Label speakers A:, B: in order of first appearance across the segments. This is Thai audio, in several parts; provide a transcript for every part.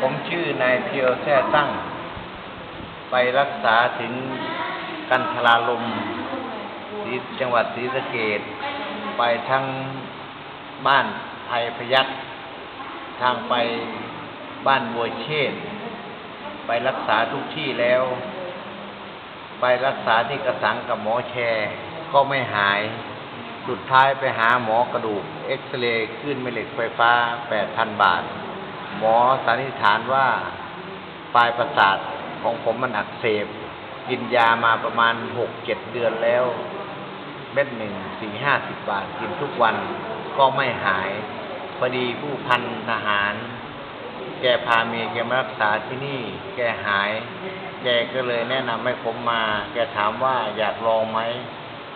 A: ผมชื่อนายเพียวแท้ตั้ง ไปรักษาถึงกันทราลมศรีจังหวัดศรีสะเกดไปทั้งบ้านไทยพยัคฆ์ทางไปบ้านบัวเชษไปรักษาทุกที่แล้ว ไปรักษาที่กระสังกับหมอแชร์ก็ไม่หาย สุดท้ายไปหาหมอกระดูก เอ็กซเรย์ขึ้นแม่เหล็กไฟฟ้า 8,000 บาท หมอสันนิษฐานว่าปลายประสาทของผมมันอักเสบ กินยามาประมาณ6-7เดือนแล้ว เม็ดหนึ่งสี่ห้าสิบบาทกินทุกวันก็ไม่หาย พอดีผู้พันทหาร แกพาเมียแกมารักษาที่นี่ แกหาย แกก็เลยแนะนำให้ผมมา แกถามว่าอยากลองไหม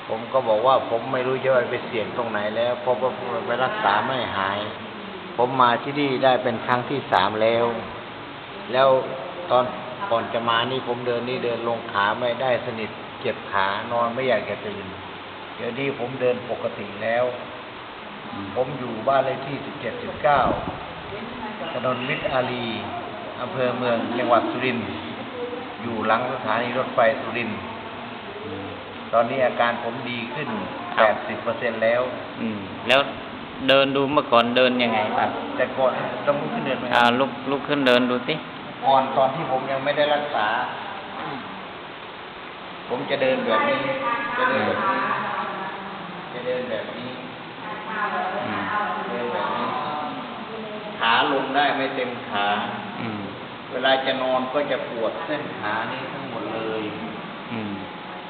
A: ผมก็บอกว่าผมไม่รู้จะไปเสี่ยงตรงไหนแล้วเพราะว่าไปรักษาไม่หาย ผมมาที่นี่ได้เป็นครั้งที่สามแล้ว แล้วตอนก่อนจะมานี่ผมเดินนี่เดินลงขาไม่ได้สนิทเจ็บขานอนไม่อยากจะตื่นเดี๋ยวนี้ผมเดินปกติแล้ว ผมอยู่บ้านเลขที่17-19ถนนมิตรอารีอำเภอเมืองจังหวัดสุรินทร์อยู่หลังสถานีรถไฟสุรินทร์ตอนนี้อาการผมดีขึ้น80%แล้ว
B: อืม แล้ว เดินดูเมื่อก่อนเดินยังไงครับ
A: แต่ก่อนต้องลุกขึ้นเดินไหมค
B: อ่า
A: รับ
B: ลุกลุกขึ้นเดินดูสิ
A: ก่อนตอนที่ผมยังไม่ได้รักษา ผมจะเดินแบบนี้ จะเดินแบบนี้จะเดินแบบนี้
B: อืม
A: เดินแบบนี้ ขาลงได้ไม่เต็มขา
B: อืม
A: เวลาจะนอนก็จะปวดเส้นขานี้ทั้งหมดเลย
B: อืม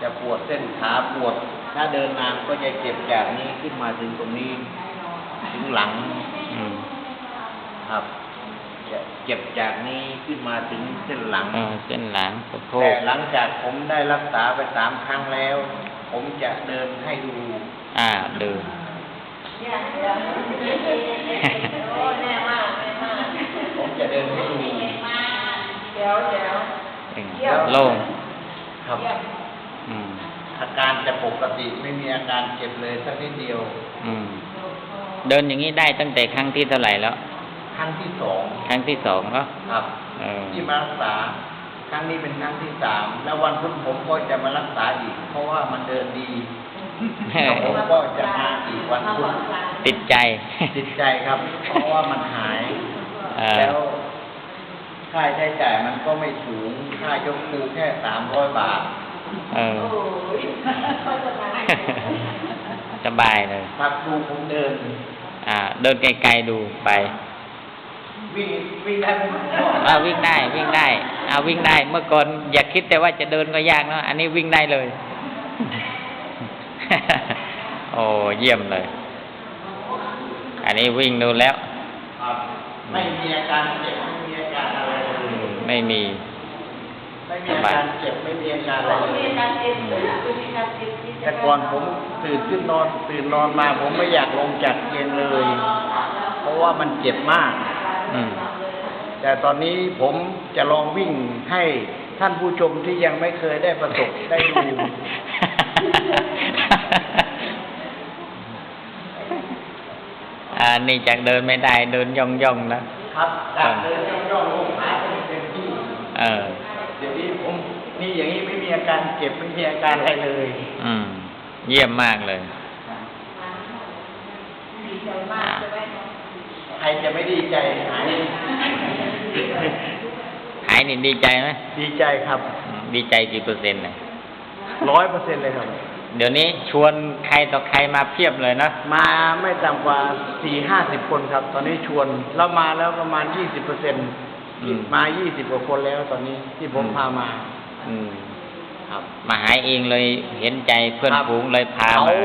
A: จะปวดเส้นขาปวด ถ้าเดินนานก็จะเจ็บจากนี้ขึ้นมาถึงตรงนี้ ถึงหลัง
B: อืม
A: ครับจะเจ็บจากนี้ขึ้นมาถึงเส้นหลัง
B: เออเส้นหลังสะโพ
A: แต่
B: ก
A: หลังจากผมได้รักษาไปสามครั้งแล้ว ผมจะเดินให้ดู
B: อ่าเดิน
A: ผมจะเดินให้ดู
B: โล่ง
A: ครับ
B: อืม
A: อาการจะปกติไม่มีอาการเจ็บเลยสักนิดเดียว
B: อืม เดินอย่างนี้ได้ตั้งแต่ครั้งที่เท่าไหร่แล้ว
A: ครั้งที่สอง
B: ครั้งที่สองแล้ว
A: ครับ
B: เออ
A: ที่มารักษาครั้งนี้เป็นครั้งที่สามแล้ววันพุธผมก็จะมารักษาอีก เพราะว่ามันเดินดีแล้วผมก็จะมาอีกวันพุธ
B: ติดใจ
A: ติดใจครับ เพราะว่ามันหาย
B: เออ
A: แล้วค่าใช้จ่ายมันก็ไม่สูงค่ายกครูแค่สามร้อยบาท
B: เออ สบายเลย
A: พักครูผมเดิน
B: อ่า เดินไกลๆดูไป
A: วิ่งวิ่งได้ไหมพ่อ
B: อ่าวิ่งได้วิ่งได้อ่าวิ่งได้เมื่อก่อนอย่าคิดแต่ว่าจะเดินก็ยากเนาะอันนี้วิ่งได้เลย โอ้เยี่ยมเลย อันนี้วิ่งดูแล้ว
A: ครับไม่มีอาการเจ็บไม่มีอาการอะไรเลย
B: ไม่มี
A: ไม่มีอาการเจ็บไม่มีอาการอะไรเลยแต่ก่อนผมตื่นขึ้นนอนตื่นนอนมาผมไม่อยากลงจากเตียงเลย เพราะว่ามันเจ็บมาก
B: อืม
A: แต่ตอนนี้ผมจะลองวิ่งให้ท่านผู้ชมที่ยังไม่เคยได้ประสบได้ดู
B: อ่านี่จากเดินไม่ได้เดินย่องย่องๆนะครับ
A: จากเดินย่องๆลงขาไปเต็มที่
B: เออ
A: การเจ็บไม่มีอาการอะไรเลย
B: อืม เยี่ยมมากเลยอ่า
A: ใครจะไม่ดีใจหาย
B: หายนี่ดีใจไหม
A: ดีใจครับ
B: อืมดีใจกี่เปอร์เซ็นต์เนี่ย
A: ร้อยเปอร์เซ็นต์เลยครับ
B: เดี๋ยวนี้ชวนใครต่อใครมาเพียบเลยนะ
A: มาไม่ต่ำกว่าสี่ห้าสิบคนครับ ตอนนี้ชวนแล้วมาแล้วประมาณยี่สิบเปอร์เซ็นต์
B: อืม
A: มายี่สิบกว่าคนแล้วตอนนี้ที่ผม
B: อืม
A: พามา
B: อืม ครับมาหายเองเลยเห็นใจเพื่อน
A: ครับ
B: ฝูงเลยพา
A: เขา
B: มา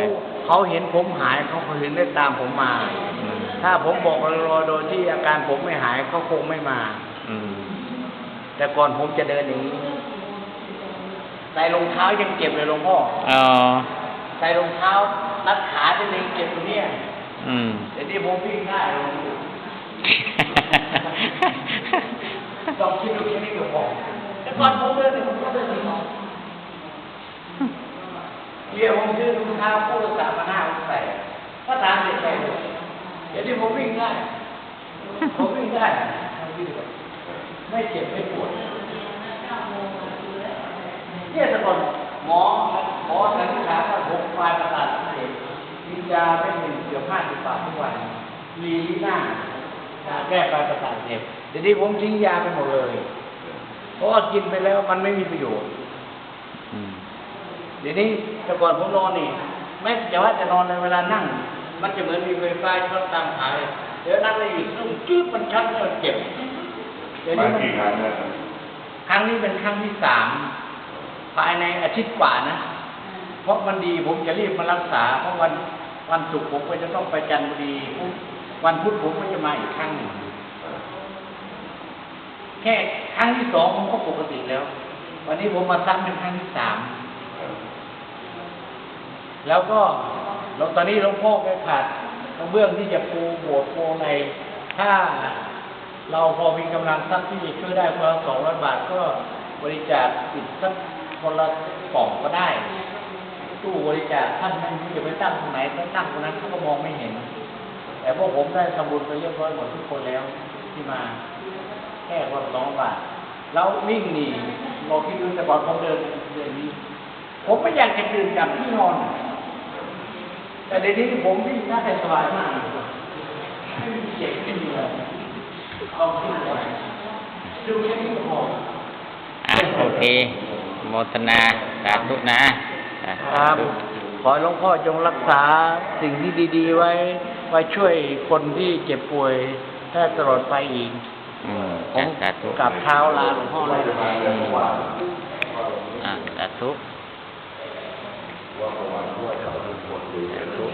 A: เขาเห็นผมหายเขาถึงได้ตามผมมา
B: อืม
A: ถ้าผมบอกรอโดยที่อาการผมไม่หายเขาคงไม่มา
B: อืม
A: แต่ก่อนผมจะเดินอย่างนี้ใส่รองเท้ายังเจ็บเลยหลวงพ่อ
B: อ๋อ
A: ใส่รองเท้ารัดขาจะเลยเจ็บตรงเนี้ย
B: อืม
A: เดี๋ยวนี้ผมวิ่งได้หลวงพ่อลองคิดดูแค่นี้ก็พอแต่ก่อนผมเดินเนี่ยผมก็เดินอย่างนี้ เดี๋ยวผมซื้อรองเท้าคู่ละสามพันห้าผมใส่ก็ตามเด็กใส่เดี๋ยวนี้ผมวิ่งได้ผมวิ่งได้ผมวิ่งได้ไม่เจ็บไม่ปวดเนี่ยแต่ก่อนหมอหมอสันนิษฐานว่าผมปลายประสาทอักเสบกินยาเป็นหนึ่งเกือบห้าสิบบาททุกวันมีลิน่าแก้ปลายประสาทอักเสบเดี๋ยวนี้ผมทิ้งยาไปหมดเลย เพราะกินไปแล้วมันไม่มีประโยชน์ ดี๋ยวนี้แต่ก่อนผมนอนนี่ไม่จะว่าจะนอนในเวลานั่ง มันจะเหมือนมีไฟฟ้าช็อตตามขาเลยเดี๋ยวนั่งเลยอีกนุ่มจืดมันชักมันเจ็บเดี๋ยว
C: มา
A: นี้มัน
C: กี่ครั้งแล้วครับ
A: ครั้งนี้เป็นครั้งที่สามภายในอาทิตย์กว่านะ เพราะมันดีผมจะรีบมารักษา เพราะวันวันศุกร์ผมก็จะต้องไปจันทบุรีพุธวันพุธผมก็จะมาอีกครั้งหนึ่งแค่ครั้งที่สองผมก็ปกติแล้ว วันนี้ผมมาซ้ำเป็นครั้งที่สาม แล้วก็เราตอนนี้หลวงพ่อแกขาดกระเบื้องที่จะปูโบสถ์ปูในถ้าเราพอมีกำลังทรัพย์ที่จะช่วยได้คนละสองร้อยบาทก็บริจาคปิดสักคนละกล่องก็ได้ ตู้บริจาคท่านไม่รู้จะไปตั้งตรงไหนถ้าตั้งตรงนั้นเขาก็มองไม่เห็น แต่พวกผมได้ทำบุญไปเรียบร้อยหมดทุกคนแล้วที่มาแค่คนสองบาทแล้ววิ่งหนีเราคิดดูแต่ก่อนผมเดินเดินนี้ ผมไม่อยากจะตื่นจากที่นอน แต่เดี๋ยวนี้ผมวิ่งได้สบายมากไม่มีเจ็บไม่มีอะไรเอาขึ้นไปดูแค่นี้ก็พอ
B: อะโอเค โมทนา สาธุนะสา
A: ครับ
B: ธุ
A: ขอให้หลวงพ่อจงรักษาสิ่งที่ดีๆไว้ ไว้ช่วยคนที่เจ็บป่วยแค่ตลอดไปอีก
B: อืม
A: ผม
B: สาธุ
A: กลับเท้าลาหลวงพ่อเลย
B: อะสาธุ